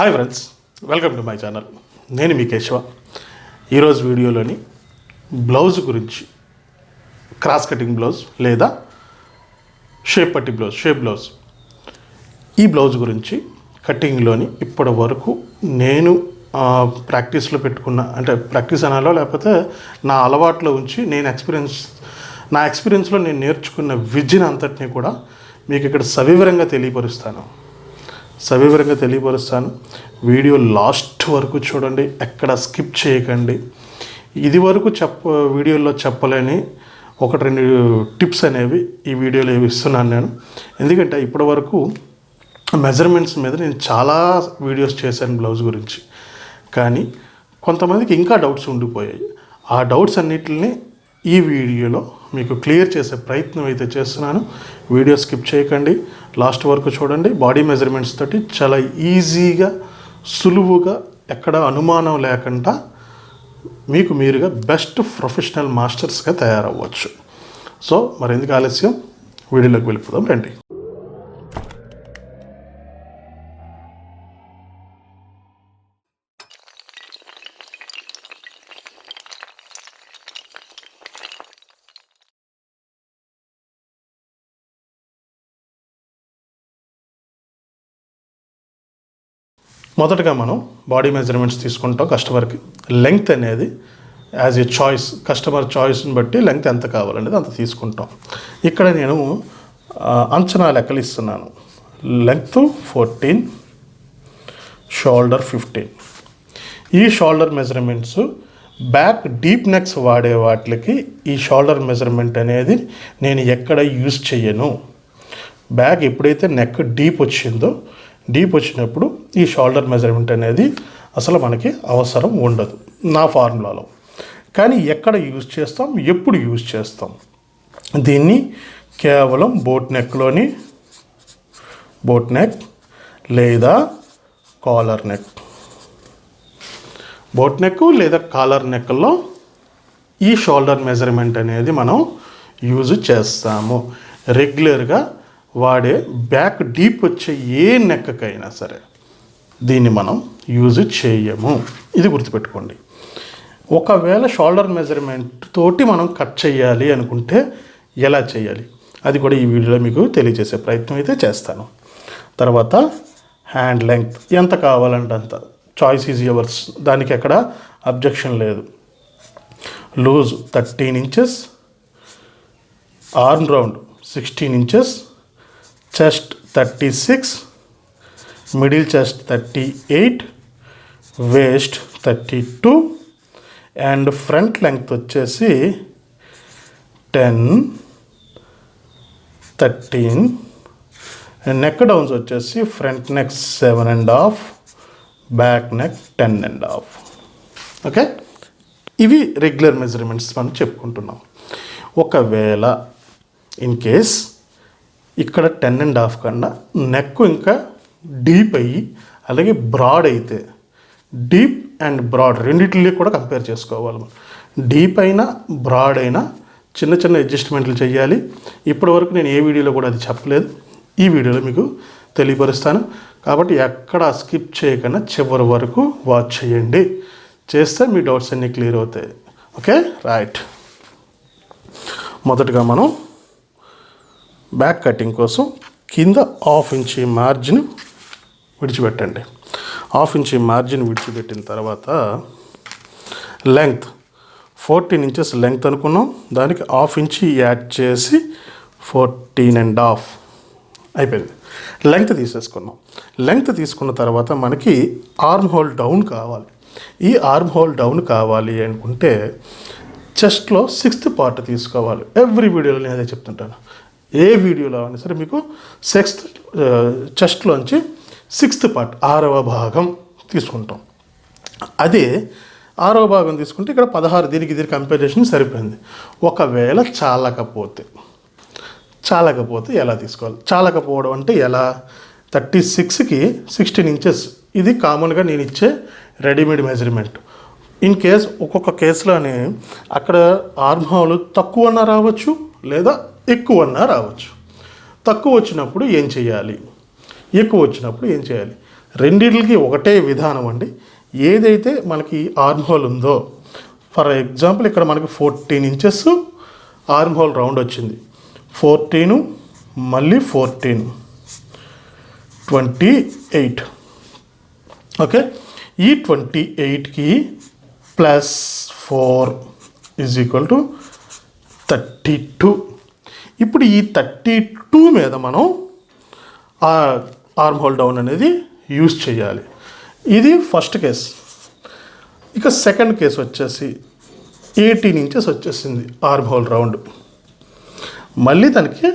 Hi friends welcome to my channel. నేను మీ కేశవ. ఈరోజు వీడియోలోని బ్లౌజ్ గురించి క్రాస్ కటింగ్ బ్లౌజ్ లేదా షేప్ పట్టి బ్లౌజ్ షేప్ బ్లౌజ్. ఈ బ్లౌజ్ గురించి కటింగ్లోని ఇప్పటి వరకు నేను ప్రాక్టీస్లో పెట్టుకున్న అంటే ప్రాక్టీస్ అనాలో లేకపోతే నా అలవాట్లో ఉంచి నేను ఎక్స్పీరియన్స్ నా ఎక్స్పీరియన్స్లో నేను నేర్చుకున్న విద్యను అంతటినీ కూడా మీకు ఇక్కడ సవివరంగా తెలియపరుస్తాను. సవివరంగా తెలియపరుస్తాను. వీడియో లాస్ట్ వరకు చూడండి ఎక్కడ స్కిప్ చేయకండి. ఇది వరకు చెప్ప వీడియోలో చెప్పలేని ఒకటి రెండు టిప్స్ అనేవి ఈ వీడియోలో ఇస్తున్నాను నేను. ఎందుకంటే ఇప్పటి వరకు మెజర్మెంట్స్ మీద నేను చాలా వీడియోస్ చేశాను బ్లౌజ్ గురించి. కానీ కొంతమందికి ఇంకా డౌట్స్ ఉండిపోయాయి. ఆ డౌట్స్ అన్నిటిని ఈ వీడియోలో మీకు క్లియర్ చేసే ప్రయత్నం అయితే చేస్తున్నాను. వీడియో స్కిప్ చేయకండి. లాస్ట్ వరకు చూడండి. బాడీ మెజర్మెంట్స్ తోటి చాలా ఈజీగా సులువుగా ఎక్కడ అనుమానం లేకుండా మీకు మీరుగా బెస్ట్ ప్రొఫెషనల్ మాస్టర్స్గా తయారవ్వచ్చు. సో మరి ఎందుకు ఆలస్యం? వీడియోలోకి వెళ్ళిపోదాం. రండి. మొదటగా మనం బాడీ మెజర్మెంట్స్ తీసుకుంటాం కస్టమర్కి లెంగ్త్ అనేది యాజ్ ఏ చాయిస్ కస్టమర్ చాయిస్ని బట్టి లెంగ్త్ ఎంత కావాలనేది అంత తీసుకుంటాం. ఇక్కడ నేను అంచనా లెక్కలు ఇస్తున్నాను లెంగ్త్ ఫోర్టీన్ షోల్డర్ ఫిఫ్టీన్ ఈ shoulder measurements back deep necks వాడే వాటికి ఈ షోల్డర్ మెజర్మెంట్ అనేది నేను ఎక్కడ యూజ్ చేయను. బ్యాగ్ ఎప్పుడైతే నెక్ డీప్ వచ్చిందో డీప్ వచ్చినప్పుడు ఈ షోల్డర్ మెజర్మెంట్ అనేది అసలు మనకి అవసరం ఉండదు నా ఫార్ములాలో. కానీ ఎక్కడ యూజ్ చేస్తాం? ఎప్పుడు యూజ్ చేస్తాం? దీన్ని కేవలం బోట్ నెక్లోని బోట్ నెక్ లేదా కాలర్ నెక్. బోట్ నెక్ లేదా కాలర్ నెక్లో ఈ షోల్డర్ మెజర్మెంట్ అనేది మనం యూజ్ చేస్తాము. రెగ్యులర్గా వాడే బ్యాక్ డీప్ వచ్చే ఏ నెక్కకైనా సరే దీన్ని మనం యూజ్ చేయము. ఇది గుర్తుపెట్టుకోండి. ఒకవేళ షోల్డర్ మెజర్మెంట్ తోటి మనం కట్ చేయాలి అనుకుంటే ఎలా చేయాలి? అది కూడా ఈ వీడియోలో మీకు తెలియజేసే ప్రయత్నం అయితే చేస్తాను. తర్వాత హ్యాండ్ లెంగ్త్ ఎంత కావాలంటే అంత. చాయిస్ ఈజ్ యువర్స్ దానికి ఎక్కడ అబ్జెక్షన్ లేదు. Loose thirteen inches arm round sixteen inches chest thirty six middle chest thirty eight waist thirty two and front length వచ్చేసి టెన్ థర్టీన్ నెక్ డౌన్స్ వచ్చేసి front neck seven and half back neck ten and half okay ఇవి regular measurements మనం చెప్పుకుంటున్నాం. ఒకవేళ in case ఇక్కడ ten and half కన్నా neck ఇంకా deep అయ్యి అలాగే బ్రాడ్ అయితే డీప్ అండ్ బ్రాడ్ రెండింటిని కూడా కంపేర్ చేసుకోవాలి డీప్ అయినా బ్రాడ్ అయినా చిన్న చిన్న అడ్జస్ట్మెంట్లు చేయాలి ఇప్పటి వరకు నేను ఏ వీడియోలో కూడా అది చెప్పలేదు. ఈ వీడియోలో మీకు తెలియపరుస్తాను. కాబట్టి ఎక్కడ స్కిప్ చేయకుండా చివరి వరకు వాచ్ చేయండి. చేస్తే మీ డౌట్స్ అన్నీ క్లియర్ అవుతాయి. ఓకే రైట్ మొదటగా మనం బ్యాక్ కటింగ్ కోసం కింద హాఫ్ ఇంచి మార్జిన్ విడిచిపెట్టండి. హాఫ్ ఇంచి మార్జిన్ విడిచిపెట్టిన తర్వాత లెంగ్త్ ఫోర్టీన్ ఇంచెస్ లెంగ్త్ అనుకున్నాం. దానికి హాఫ్ ఇంచి యాడ్ చేసి ఫోర్టీన్ అండ్ హాఫ్ అయిపోయింది. లెంగ్త్ తీసేసుకున్నాం. లెంగ్త్ తీసుకున్న తర్వాత మనకి ఆర్మ్ హోల్ డౌన్ కావాలి. ఈ ఆర్మ్ హోల్ డౌన్ కావాలి అనుకుంటే చెస్ట్లో సిక్స్త్ పార్ట్ తీసుకోవాలి. ఎవ్రీ వీడియోలో నేను అదే చెప్తుంటాను. ఏ వీడియోలో అయినా సరే మీకు సిక్స్త్ చెస్ట్లోంచి సిక్స్త్ పార్ట్ ఆరవ భాగం తీసుకుంటాం. అదే ఆరవ భాగం తీసుకుంటే ఇక్కడ పదహారు దీనికి దీనికి కంపారిజేషన్ సరిపోయింది. ఒకవేళ చాలకపోతే చాలకపోతే ఎలా తీసుకోవాలి? చాలకపోవడం అంటే ఎలా? థర్టీ సిక్స్కి సిక్స్టీన్ ఇంచెస్ ఇది కామన్గా నేను ఇచ్చే రెడీమేడ్ మెజర్మెంట్ ఇన్ కేస్ ఒక్కొక్క కేసులోనే అక్కడ ఆర్మ్ హోల్ రావచ్చు లేదా ఎక్కువన్నా రావచ్చు. తక్కువ వచ్చినప్పుడు ఏం చేయాలి? ఎక్కువ వచ్చినప్పుడు ఏం చేయాలి? రెండిటికి ఒకటే విధానం అండి. ఏదైతే మనకి ఆర్మ్ హోల్ ఉందో ఫర్ ఎగ్జాంపుల్ ఇక్కడ మనకి fourteen inches arm hole round వచ్చింది. ఫోర్టీను మళ్ళీ ఫోర్టీన్. Twenty eight. ఓకే? ఈ ట్వంటీ ఎయిట్కి plus four is equal to thirty two. ఇప్పుడు ఈ థర్టీ టూ మీద మనం ఆ ఆర్మ్ హోల్ డౌన్ అనేది యూజ్ చేయాలి. ఇది ఫస్ట్ కేస్ ఇక సెకండ్ కేసు వచ్చేసి ఎయిటీన్ ఇంచెస్ వచ్చేసింది ఆర్మ్ హోల్ రౌండ్ మళ్ళీ దానికి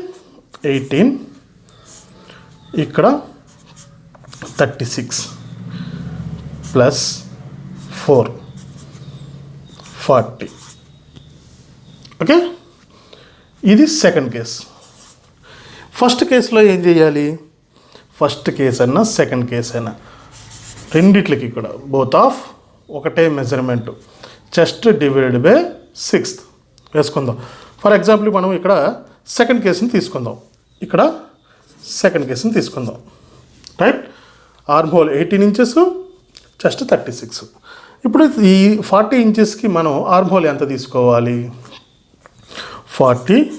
ఎయిటీన్ ఇక్కడ thirty six plus four forty okay ఇది సెకండ్ కేస్ ఫస్ట్ కేసులో ఏం చేయాలి? ఫస్ట్ కేస్ అయినా సెకండ్ కేస్ అయినా. రెండిట్లకి కూడా. బోత్ ఆఫ్ ఒకటే measurement chest divided by sixth వేసుకుందాం. ఫర్ ఎగ్జాంపుల్ మనం ఇక్కడ సెకండ్ కేసుని తీసుకుందాం. ఇక్కడ సెకండ్ కేసుని తీసుకుందాం. Right arm hole eighteen inches chest thirty six ఇప్పుడు ఈ ఫార్టీ ఇంచెస్కి మనం ఆర్మ్ హోల్ ఎంత తీసుకోవాలి? Forty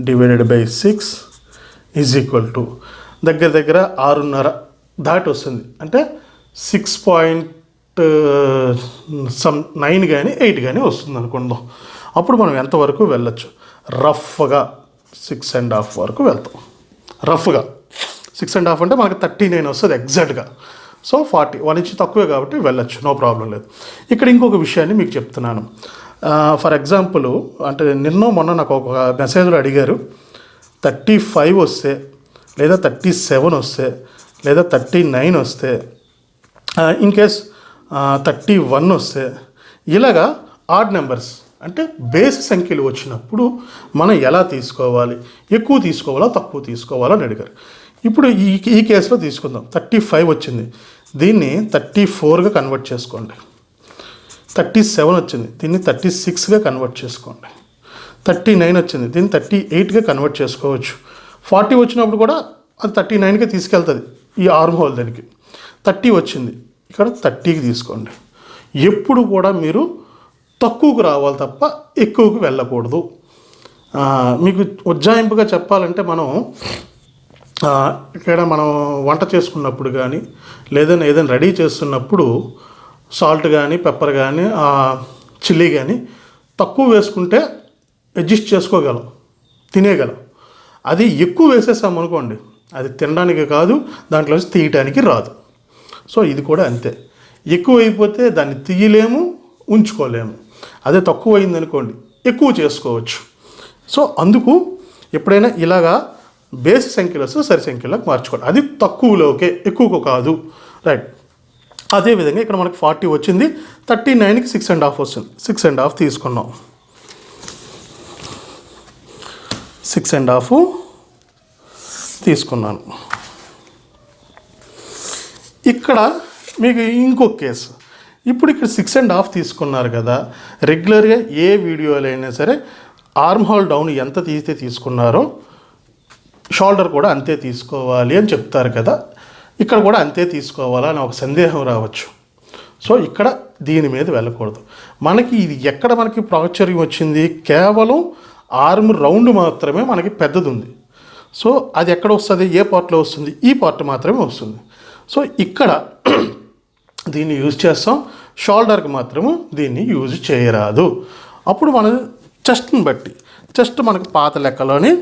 divided by six is equal to. దగ్గర దగ్గర ఆరున్నర దాటి వస్తుంది. అంటే సిక్స్ పాయింట్ సమ్ నైన్ కానీ ఎయిట్ కానీ వస్తుంది అనుకుందాం. అప్పుడు మనం ఎంతవరకు వెళ్ళొచ్చు? రఫ్గా సిక్స్ అండ్ హాఫ్ వరకు వెళ్తాం. రఫ్గా. సిక్స్ అండ్ హాఫ్ అంటే మనకి థర్టీ నైన్ వస్తుంది ఎగ్జాక్ట్గా. So forty. వన్ ఇంచ్ తక్కువే కాబట్టి వెళ్ళొచ్చు. నో ప్రాబ్లం లేదు. ఇక్కడ ఇంకొక విషయాన్ని మీకు చెప్తున్నాను. ఫర్ ఎగ్జాంపుల్ అంటే నిన్న మొన్న నాకు ఒక మెసేజ్లో అడిగారు థర్టీ ఫైవ్ వస్తే లేదా థర్టీ సెవెన్ వస్తే లేదా థర్టీ నైన్ వస్తే ఇన్ కేస్ థర్టీ వన్ వస్తే ఇలాగా ఆడ్ నెంబర్స్ అంటే బేస్ సంఖ్యలు వచ్చినప్పుడు మనం ఎలా తీసుకోవాలి ఎక్కువ తీసుకోవాలా తక్కువ తీసుకోవాలా అని అడిగారు. ఇప్పుడు ఈ ఈ కేసులో తీసుకుందాం. థర్టీ ఫైవ్ వచ్చింది. దీన్ని థర్టీ ఫోర్గా కన్వర్ట్ చేసుకోండి. థర్టీ సెవెన్ వచ్చింది. దీన్ని థర్టీ సిక్స్గా కన్వర్ట్ చేసుకోండి. థర్టీ నైన్ వచ్చింది. దీన్ని థర్టీ ఎయిట్గా కన్వర్ట్ చేసుకోవచ్చు. ఫార్టీ వచ్చినప్పుడు కూడా అది థర్టీ నైన్కి తీసుకెళ్తుంది. ఈ ఆర్మ్ హోల్ దానికి. థర్టీ వచ్చింది. ఇక్కడ థర్టీకి తీసుకోండి. ఎప్పుడు కూడా మీరు తక్కువకు రావాలి తప్ప ఎక్కువకు వెళ్ళకూడదు. మీకు ఉజ్జాయింపుగా చెప్పాలంటే మనం ఇక్కడ మనం వంట చేసుకున్నప్పుడు కానీ లేదన్నా ఏదైనా రెడీ చేస్తున్నప్పుడు సాల్ట్ కానీ పెప్పర్ కానీ చిల్లీ కానీ తక్కువ వేసుకుంటే అడ్జస్ట్ చేసుకోగలం తినేయగలం అది ఎక్కువ వేసేసాం అనుకోండి అది తినడానికి కాదు దాంట్లో తీయటానికి రాదు. సో ఇది కూడా అంతే. ఎక్కువ అయిపోతే దాన్ని తీయలేము ఉంచుకోలేము. అదే తక్కువ అయిందనుకోండి ఎక్కువ చేసుకోవచ్చు. సో అందుకు ఎప్పుడైనా ఇలాగా బేస్ సంఖ్యలో సరి సంఖ్యలోకి మార్చుకోవాలి అది తక్కువలోకే ఎక్కువకు కాదు. రైట్. అదేవిధంగా ఇక్కడ మనకి ఫార్టీ వచ్చింది. థర్టీ నైన్కి సిక్స్ అండ్ హాఫ్ వస్తుంది. సిక్స్ అండ్ హాఫ్ తీసుకున్నాం. సిక్స్ అండ్ హాఫ్ తీసుకున్నాను. ఇక్కడ మీకు ఇంకొక కేసు. ఇప్పుడు ఇక్కడ సిక్స్ అండ్ హాఫ్ తీసుకున్నారు కదా. రెగ్యులర్గా ఏ వీడియోలో అయినా సరే ఆర్మ్ హోల్ డౌన్ ఎంత తీస్తే తీసుకున్నారో షోల్డర్ కూడా అంతే తీసుకోవాలి అని చెప్తారు కదా. ఇక్కడ కూడా అంతే తీసుకోవాలా అని ఒక సందేహం రావచ్చు. సో ఇక్కడ దీని మీద వెళ్ళకూడదు. మనకి ఇది ఎక్కడ మనకి ప్రాచుర్యం వచ్చింది? కేవలం ఆర్మ్ రౌండ్ మాత్రమే మనకి పెద్దది ఉంది సో అది ఎక్కడ వస్తుంది? ఏ పార్ట్లో వస్తుంది? ఈ పార్ట్ మాత్రమే వస్తుంది. సో ఇక్కడ దీన్ని యూజ్ చేస్తాం. షోల్డర్కి మాత్రము దీన్ని యూజ్ చేయరాదు. అప్పుడు మన చెస్ట్ని బట్టి చెస్ట్ మనకు పాత లెక్కలోని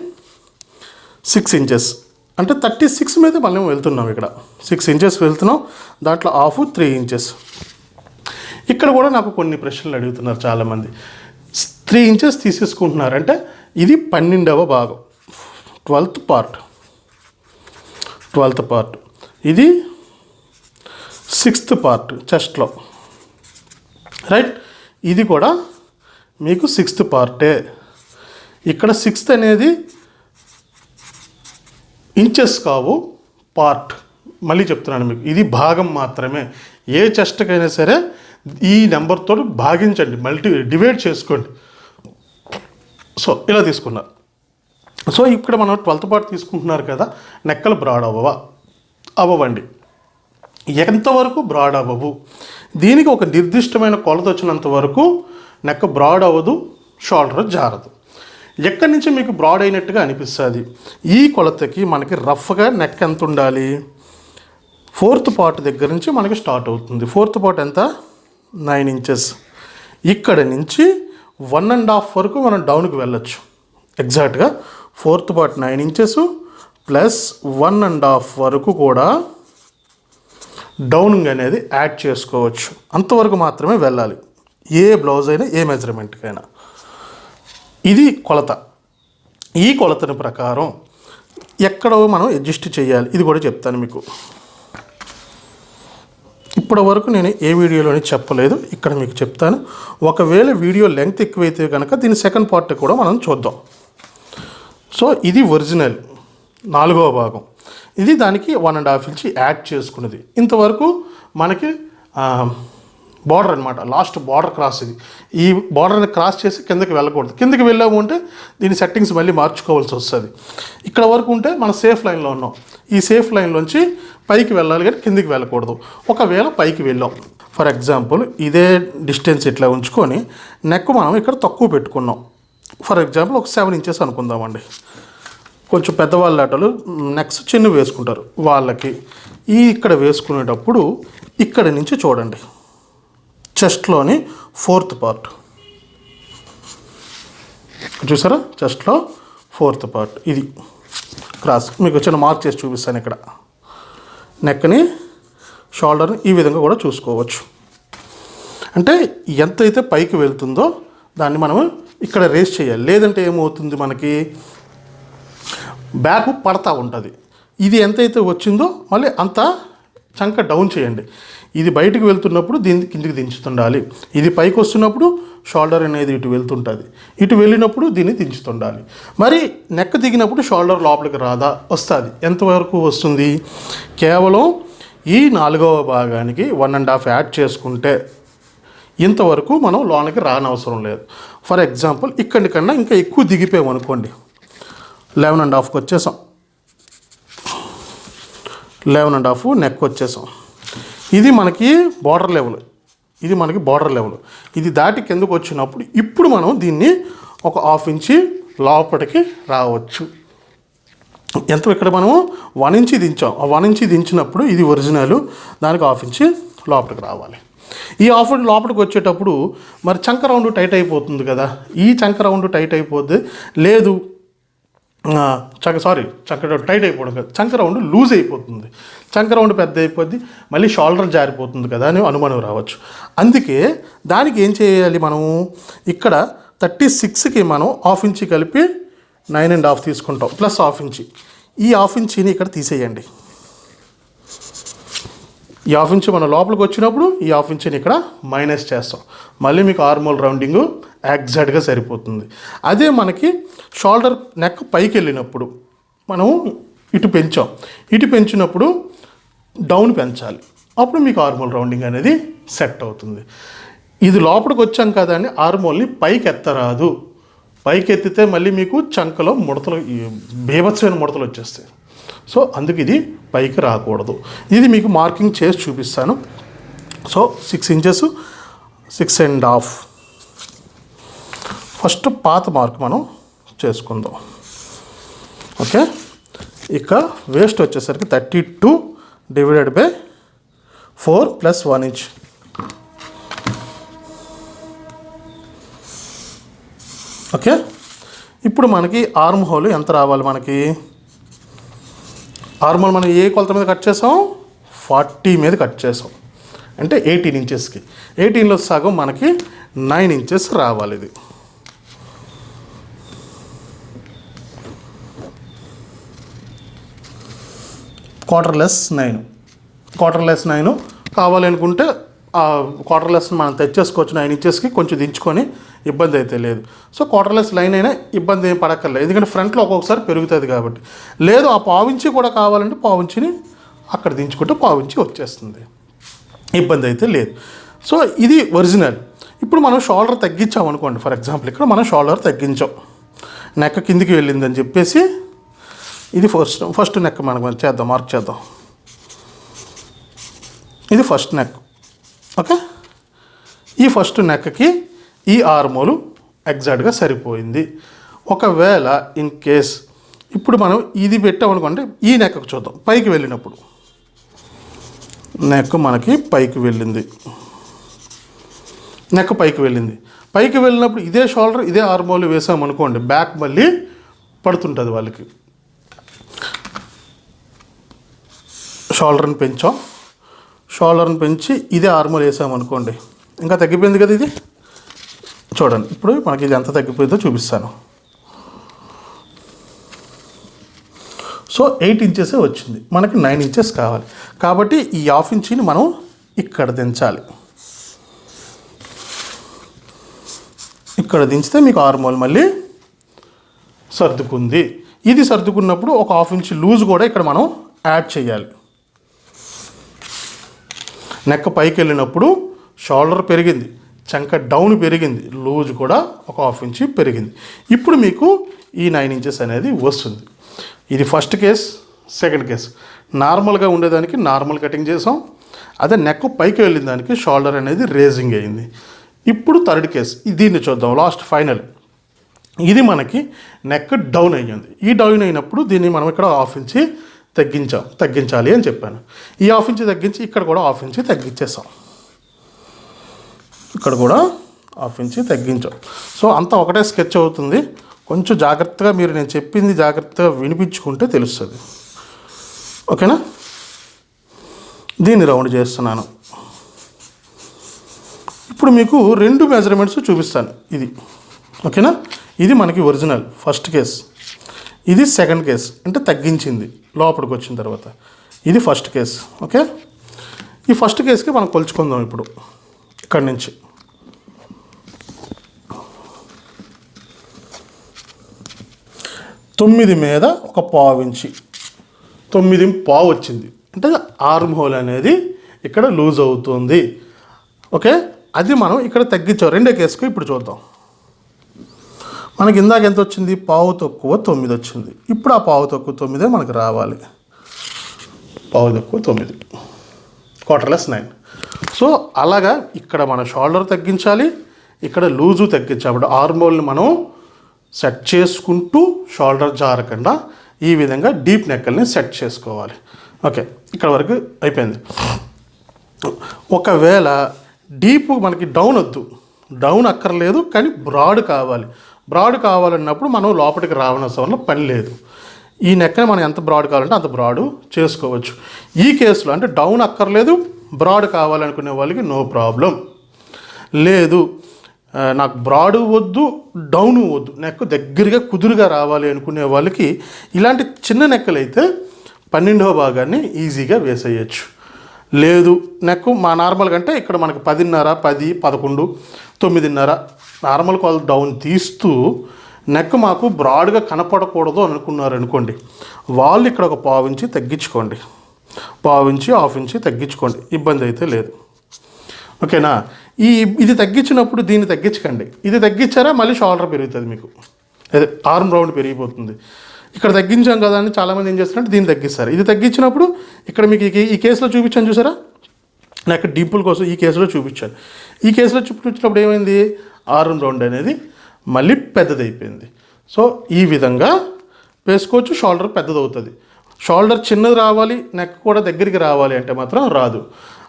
సిక్స్ ఇంచెస్ అంటే థర్టీ సిక్స్ మీద మళ్ళీ వెళ్తున్నాం ఇక్కడ. సిక్స్ ఇంచెస్ వెళ్తున్నాం. దాంట్లో హాఫ్ త్రీ ఇంచెస్. ఇక్కడ కూడా నాకు కొన్ని ప్రశ్నలు అడుగుతున్నారు చాలామంది. త్రీ ఇంచెస్ తీసేసుకుంటున్నారు అంటే ఇది పన్నెండవ భాగం. Twelfth part. Twelfth part. ఇది సిక్స్త్ పార్ట్ చెస్ట్లో. రైట్? ఇది కూడా మీకు సిక్స్త్ పార్టే. ఇక్కడ సిక్స్త్ అనేది ఇంచెస్ కావు పార్ట్. మళ్ళీ చెప్తున్నాను మీకు. ఇది భాగం మాత్రమే. ఏ చెస్ట్కైనా సరే ఈ నెంబర్తో భాగించండి. మల్టీ డివైడ్ చేసుకోండి. సో ఇలా తీసుకున్నారు సో ఇక్కడ మనం ట్వెల్త్ పార్ట్ తీసుకుంటున్నారు కదా. నెక్కలు బ్రాడ్ అవ్వవా? అవ్వండి ఎంతవరకు బ్రాడ్ అవ్వవు? దీనికి ఒక నిర్దిష్టమైన కొలత వచ్చినంత వరకు నెక్క బ్రాడ్ అవ్వదు షోల్డర్ జారదు. ఎక్కడి నుంచి మీకు బ్రాడ్ అయినట్టుగా అనిపిస్తుంది? ఈ కొలతకి మనకి రఫ్గా నెక్ ఎంత ఉండాలి? ఫోర్త్ పార్ట్ దగ్గర నుంచి మనకి స్టార్ట్ అవుతుంది. ఫోర్త్ పార్ట్ ఎంత? నైన్ ఇంచెస్ ఇక్కడ నుంచి వన్ అండ్ హాఫ్ వరకు మనం డౌన్కి వెళ్ళొచ్చు. ఎగ్జాక్ట్గా fourth part nine inches plus one and half వరకు కూడా డౌనింగ్ అనేది యాడ్ చేసుకోవచ్చు. అంతవరకు మాత్రమే వెళ్ళాలి. ఏ బ్లౌజ్ అయినా ఏ మెజర్మెంట్కైనా ఇది కొలత. ఈ కొలతని ప్రకారం ఎక్కడో మనం అడ్జస్ట్ చేయాలి. ఇది కూడా చెప్తాను మీకు. ఇప్పటి వరకు నేను ఏ వీడియోలోని చెప్పలేదు. ఇక్కడ మీకు చెప్తాను. ఒకవేళ వీడియో లెంగ్త్ ఎక్కువైతే కనుక దీని సెకండ్ పార్ట్ కూడా మనం చూద్దాం. సో ఇది ఒరిజినల్. నాలుగవ భాగం. ఇది దానికి one and half inch add చేసుకున్నది. ఇంతవరకు మనకి బార్డర్ అనమాట లాస్ట్ బార్డర్ క్రాస్ ఇది. ఈ బార్డర్ని క్రాస్ చేసి కిందకి వెళ్ళకూడదు. కిందకి వెళ్ళాము అంటే దీని సెట్టింగ్స్ మళ్ళీ మార్చుకోవాల్సి వస్తుంది. ఇక్కడ వరకు ఉంటే మనం సేఫ్ లైన్లో ఉన్నాం. ఈ సేఫ్ లైన్లోంచి పైకి వెళ్ళాలి కానీ కిందికి వెళ్ళకూడదు. ఒకవేళ పైకి వెళ్ళాం. ఫర్ ఎగ్జాంపుల్ ఇదే డిస్టెన్స్ ఇట్లా ఉంచుకొని నెక్ మనం ఇక్కడ తక్కువ పెట్టుకున్నాం. ఫర్ ఎగ్జాంపుల్ ఒక సెవెన్ ఇంచెస్ అనుకుందామండి. కొంచెం పెద్దవాళ్ళ ఆటలు నెక్స్ట్ చిన్న వేసుకుంటారు వాళ్ళకి. ఈ ఇక్కడ వేసుకునేటప్పుడు ఇక్కడ నుంచి చూడండి. చెస్ట్లోని ఫోర్త్ పార్ట్. చూసారా? చెస్ట్లో ఫోర్త్ పార్ట్. ఇది క్రాస్. మీకు చిన్న మార్క్ చేసి చూపిస్తాను ఇక్కడ. నెక్ని షోల్డర్ని ఈ విధంగా కూడా చూసుకోవచ్చు. అంటే ఎంతైతే పైకి వెళ్తుందో దాన్ని మనం ఇక్కడ రేస్ చేయాలి. లేదంటే ఏమవుతుంది మనకి? బ్యాక్ పడతా ఉంటుంది. ఇది ఎంతైతే వచ్చిందో మళ్ళీ అంత చంక డౌన్ చేయండి. ఇది బయటకు వెళ్తున్నప్పుడు దీన్ని కిందికి దించుతుండాలి. ఇది పైకి వస్తున్నప్పుడు షోల్డర్ అనేది ఇటు వెళ్తుంటుంది. ఇటు వెళ్ళినప్పుడు దీన్ని దించుతుండాలి. మరి నెక్ దిగినప్పుడు షోల్డర్ లోపలికి రాదా? వస్తుంది. ఎంతవరకు వస్తుంది? కేవలం ఈ నాలుగవ భాగానికి వన్ అండ్ హాఫ్ యాడ్ చేసుకుంటే ఇంతవరకు మనం లోనికి రానవసరం లేదు. ఫర్ ఎగ్జాంపుల్ ఇక్కడి కన్నా ఇంకా ఎక్కువ దిగిపోయాం అనుకోండి. లెవెన్ అండ్ హాఫ్కి వచ్చేసాం. లెవెన్ అండ్ హాఫ్ నెక్ వచ్చేసాం ఇది మనకి బార్డర్ లెవెల్ ఇది మనకి బార్డర్ లెవెల్ ఇది దాటి కిందకు వచ్చినప్పుడు ఇప్పుడు మనం దీన్ని ఒక హాఫ్ ఇంచి లోపలికి రావచ్చు. ఎంత ఇక్కడ మనము వన్ ఇంచి దించాం. ఆ వన్ ఇంచి దించినప్పుడు ఇది ఒరిజినల్ దానికి హాఫ్ ఇంచి లోపలికి రావాలి. ఈ హాఫ్ లోపలికి వచ్చేటప్పుడు మరి చంక రౌండ్ టైట్ అయిపోతుంది కదా? ఈ చంక రౌండ్ టైట్ అయిపోద్ది. లేదు ఆ, సారీ చంక రౌండ్ టైట్ అయిపోవడం కదా. చంక రౌండ్ లూజ్ అయిపోతుంది. చంక రౌండ్ పెద్ద అయిపోద్ది మళ్ళీ షోల్డర్ జారిపోతుంది కదా అని అనుమానం రావచ్చు. అందుకే దానికి ఏం చేయాలి మనము? ఇక్కడ థర్టీ సిక్స్కి మనం హాఫ్ ఇంచి కలిపి నైన్ అండ్ హాఫ్ తీసుకుంటాం ప్లస్ హాఫ్ ఇంచి ఈ హాఫ్ ఇంచిని ఇక్కడ తీసేయండి. ఈ హాఫ్ ఇంచ్ మన లోపలికి వచ్చినప్పుడు ఈ హాఫ్ ఇంచ్ని ఇక్కడ మైనస్ చేస్తాం. మళ్ళీ మీకు ఆర్మోల్ రౌండింగ్ ఎగ్జాక్ట్గా సరిపోతుంది. అదే మనకి షోల్డర్ నెక్ పైకి వెళ్ళినప్పుడు మనం ఇటు పెంచాం. ఇటు పెంచినప్పుడు డౌన్ పెంచాలి. అప్పుడు మీకు ఆర్మోల్ రౌండింగ్ అనేది సెట్ అవుతుంది. ఇది లోపలికి వచ్చాం కదా అని ఆర్మోల్ని పైకి ఎత్తరాదు పైకి ఎత్తితే మళ్ళీ మీకు చంకలో ముడతలు బీభత్సమైన ముడతలు వచ్చేస్తాయి. సో అందుకు ఇది పైకి రాకూడదు. ఇది మీకు మార్కింగ్ చేసి చూపిస్తాను. So six inches six and half first పాత మార్క్ మనం చేసుకుందాం. ఓకే? ఇక వేస్ట్ వచ్చేసరికి thirty two divided by four plus one inch. Okay? ఇప్పుడు మనకి ఆర్మ్ హోల్ ఎంత రావాలి మనకి? ఆర్మ్ హోల్ మనం ఏ కొలత మీద కట్ చేసాం? ఫార్టీ మీద కట్ చేసాం. అంటే ఎయిటీన్ ఇంచెస్కి. ఎయిటీన్లో సగం మనకి నైన్ ఇంచెస్ రావాలి ఇది. క్వార్టర్లెస్ నైన్ క్వార్టర్లెస్ నైన్ కావాలనుకుంటే ఆ క్వార్టర్లెస్ మనం తెచ్చేసుకోవచ్చు. నైన్ ఇంచెస్కి కొంచెం దించుకొని ఇబ్బంది అయితే లేదు. సో క్వార్టర్లెస్ లైన్ అయినా ఇబ్బంది ఏం పడక్కర్లేదు ఎందుకంటే ఫ్రంట్లో ఒక్కొక్కసారి పెరుగుతుంది కాబట్టి. లేదు ఆ పావించి కూడా కావాలంటే పావించిని అక్కడ దించుకుంటే పావించి వచ్చేస్తుంది. ఇబ్బంది అయితే లేదు. సో ఇది ఒరిజినల్. ఇప్పుడు మనం షోల్డర్ తగ్గించాం అనుకోండి ఫర్ ఎగ్జాంపుల్ ఇక్కడ మనం షోల్డర్ తగ్గించాం. నెక్క కిందికి వెళ్ళిందని చెప్పేసి ఇది ఫస్ట్ ఫస్ట్ నెక్ మనం చేద్దాం మార్క్ చేద్దాం. ఇది ఫస్ట్ నెక్ ఓకే ఈ ఫస్ట్ నెక్కి ఈ ఆర్మోలు ఎగ్జాక్ట్గా సరిపోయింది. ఒకవేళ ఇన్ కేస్ ఇప్పుడు మనం ఇది పెట్టామనుకోండి ఈ నెక్కకు చూద్దాం పైకి వెళ్ళినప్పుడు. నెక్ మనకి పైకి వెళ్ళింది. నెక్ పైకి వెళ్ళింది. పైకి వెళ్ళినప్పుడు ఇదే షోల్డర్ ఇదే ఆర్మోలు వేసామనుకోండి బ్యాక్ మళ్ళీ పడుతుంటుంది వాళ్ళకి. షోల్డర్ని పెంచాం. షోల్డర్ని పెంచి ఇదే ఆర్మోల్ వేసామనుకోండి ఇంకా తగ్గిపోయింది కదా ఇది? చూడండి ఇప్పుడు మనకి ఇది ఎంత తగ్గిపోయిందో చూపిస్తాను. సో ఎయిట్ ఇంచెసే వచ్చింది. మనకి నైన్ ఇంచెస్ కావాలి. కాబట్టి ఈ హాఫ్ ఇంచిని మనం ఇక్కడ దించాలి. ఇక్కడ దించితే మీకు ఆర్మోల్ మళ్ళీ సర్దుకుంది. ఇది సర్దుకున్నప్పుడు ఒక హాఫ్ ఇంచ్ లూజ్ కూడా ఇక్కడ మనం యాడ్ చేయాలి. నెక్క పైకి వెళ్ళినప్పుడు షోల్డర్ పెరిగింది చంక డౌన్ పెరిగింది లూజ్ కూడా ఒక హాఫ్ ఇంచ్ పెరిగింది. ఇప్పుడు మీకు ఈ నైన్ ఇంచెస్ అనేది వస్తుంది. ఇది ఫస్ట్ కేస్ సెకండ్ కేస్ నార్మల్గా ఉండేదానికి నార్మల్ కటింగ్ చేసాం. అదే నెక్ పైకి వెళ్ళిన దానికి షోల్డర్ అనేది రేజింగ్ అయింది. ఇప్పుడు థర్డ్ కేస్ దీన్ని చూద్దాం లాస్ట్ ఫైనల్ ఇది మనకి నెక్ డౌన్ అయ్యింది. ఈ డౌన్ అయినప్పుడు దీన్ని మనం ఇక్కడ హాఫ్ ఇంచి తగ్గించాం తగ్గించాలి అని చెప్పాను. ఈ హాఫ్ ఇంచి తగ్గించి ఇక్కడ కూడా హాఫ్ ఇంచి తగ్గించేసాం ఇక్కడ కూడా హాఫ్ ఇంచి తగ్గించాం. సో అంతా ఒకటే స్కెచ్ అవుతుంది. కొంచెం జాగ్రత్తగా మీరు నేను చెప్పింది జాగ్రత్తగా వినిపించుకుంటే తెలుస్తుంది. ఓకేనా? దీన్ని రౌండ్ చేస్తున్నాను. ఇప్పుడు మీకు రెండు మెజర్మెంట్స్ చూపిస్తాను. ఇది. ఓకేనా? ఇది మనకి ఒరిజినల్ ఫస్ట్ కేస్. ఇది సెకండ్ కేస్. అంటే తగ్గించింది లోపలికి వచ్చిన తర్వాత. ఇది ఫస్ట్ కేస్. ఓకే? ఈ ఫస్ట్ కేసుకి మనం కొలుచుకుందాం ఇప్పుడు. ఇక్కడి నుంచి. తొమ్మిది మీద ఒక పావు తొమ్మిది పావు వచ్చింది. అంటే ఆర్మ్ హోల్ అనేది ఇక్కడ లూజ్ అవుతుంది. ఓకే? అది మనం ఇక్కడ తగ్గించాం. రెండే కేసుకు ఇప్పుడు చూద్దాం. మనకి ఇందాక ఎంత వచ్చింది? పావు తక్కువ తొమ్మిది వచ్చింది. ఇప్పుడు ఆ పావు తక్కువ తొమ్మిదే మనకు రావాలి. పావు తక్కువ తొమ్మిది. Quarter less nine. సో అలాగా ఇక్కడ మన షోల్డర్ తగ్గించాలి. ఇక్కడ లూజు తగ్గించాలి. అప్పుడు ఆర్మోల్ని మనం సెట్ చేసుకుంటూ షోల్డర్ జారకుండా ఈ విధంగా డీప్ నెక్కల్ని సెట్ చేసుకోవాలి. ఓకే ఇక్కడ వరకు అయిపోయింది. ఒకవేళ డీప్ మనకి డౌన్ వద్దు. డౌన్ అక్కర్లేదు కానీ బ్రాడ్ కావాలి. బ్రాడ్ కావాలన్నప్పుడు మనం లోపలికి రావనవసరం వల్ల పని లేదు. ఈ నెక్కని మనం ఎంత బ్రాడ్ కావాలంటే అంత బ్రాడ్ చేసుకోవచ్చు. ఈ కేసులో అంటే డౌన్ అక్కర్లేదు బ్రాడ్ కావాలనుకునే వాళ్ళకి నో ప్రాబ్లం. లేదు నాకు బ్రాడ్ వద్దు డౌన్ వద్దు నెక్ దగ్గరగా కుదురుగా రావాలి అనుకునే వాళ్ళకి ఇలాంటి చిన్న నెక్కలు అయితే పన్నెండవ భాగాన్ని ఈజీగా వేసేయచ్చు. లేదు నెక్ మా నార్మల్ కంటే ఇక్కడ మనకి పదిన్నర పది పదకొండు తొమ్మిదిన్నర నార్మల్ కాల్ డౌన్ తీస్తూ నెక్ మాకు బ్రాడ్గా కనపడకూడదు అనుకున్నారు అనుకోండి. వాళ్ళు ఇక్కడ ఒక పావు ఇంచి తగ్గించుకోండి. పావు ఇంచి హాఫ్ ఇంచి తగ్గించుకోండి. ఇబ్బంది అయితే లేదు. ఓకేనా? ఈ ఇది తగ్గించినప్పుడు దీన్ని తగ్గించకండి. ఇది తగ్గించారా? మళ్ళీ షోల్డర్ పెరుగుతుంది మీకు. అదే ఆర్మ్ రౌండ్ పెరిగిపోతుంది. ఇక్కడ తగ్గించాం కదా అని చాలామంది ఏం చేస్తారంటే దీన్ని తగ్గిస్తారు. ఇది తగ్గించినప్పుడు ఇక్కడ మీకు ఈ- ఈ కేసులో చూపించాను చూసారా? నాకు డింపుల్ కోసం ఈ కేసులో చూపించాను. ఈ కేసులో చూపించినప్పుడు ఏమైంది? ఆర్మ్ రౌండ్ అనేది మళ్ళీ పెద్దదైపోయింది. సో ఈ విధంగా వేసుకోవచ్చు షోల్డర్ పెద్దదవుతుంది. షోల్డర్ చిన్నది రావాలి నెక్ కూడా దగ్గరికి రావాలి అంటే మాత్రం రాదు.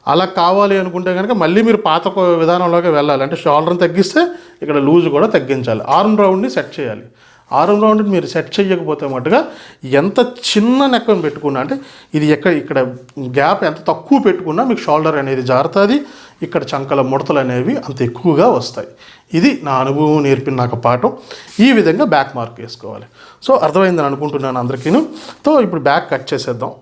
అలా కావాలి అనుకుంటే కనుక మళ్ళీ మీరు పాత విధానంలోకి వెళ్ళాలి. అంటే షోల్డర్ని తగ్గిస్తే ఇక్కడ లూజ్ కూడా తగ్గించాలి. ఆర్మ్ రౌండ్ని సెట్ చేయాలి. ఆర్మ్ రౌండ్ని మీరు సెట్ చేయకపోతే మటుగా ఎంత చిన్న నెక్కను పెట్టుకున్నా అంటే ఇది ఎక్కడ ఇక్కడ గ్యాప్ ఎంత తక్కువ పెట్టుకున్నా మీకు షోల్డర్ అనేది జారుతుంది ఇక్కడ చంకల ముడతలు అనేవి అంత ఎక్కువగా వస్తాయి. ఇది నా అనుభవం నేర్పిన నాకు పాఠం. ఈ విధంగా బ్యాక్ మార్క్ వేసుకోవాలి. సో అర్థమైందని అనుకుంటున్నాను అందరికీను. సో ఇప్పుడు బ్యాక్ కట్ చేసేద్దాం.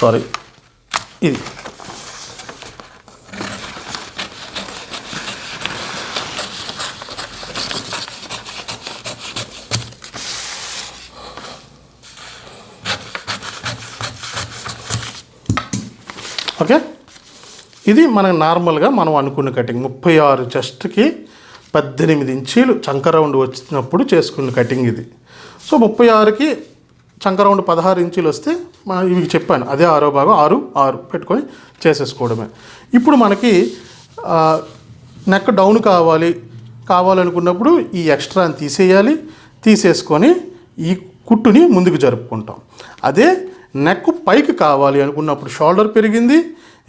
సారీ. ఇది. ఓకే? ఇది మనం నార్మల్గా మనం అనుకున్న కటింగ్. ముప్పై ఆరు చెస్ట్కి పద్దెనిమిది ఇంచీలు చంకరౌండ్ వచ్చినప్పుడు చేసుకున్న కటింగ్ ఇది. సో ముప్పై ఆరుకి చంకరౌండ్ పదహారు ఇంచీలు వస్తే ఇవి చెప్పాను. అదే ఆరో భాగం ఆరు ఆరు పెట్టుకొని చేసేసుకోవడమే. ఇప్పుడు మనకి నెక్ డౌన్ కావాలి కావాలనుకున్నప్పుడు ఈ ఎక్స్ట్రాని తీసేయాలి తీసేసుకొని ఈ కుట్టుని ముందుకు జరుపుకుంటాం. అదే నెక్ పైకి కావాలి అనుకున్నప్పుడు షోల్డర్ పెరిగింది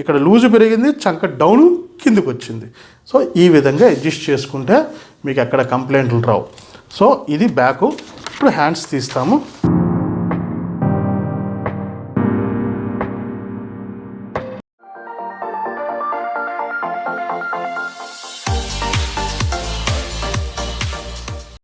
ఇక్కడ లూజు పెరిగింది చంక డౌన్ కిందికి వచ్చింది సో ఈ విధంగా అడ్జస్ట్ చేసుకుంటే మీకు ఎక్కడ కంప్లైంట్లు రావు. సో ఇది బ్యాకు ఇప్పుడు హ్యాండ్స్ తీస్తాము.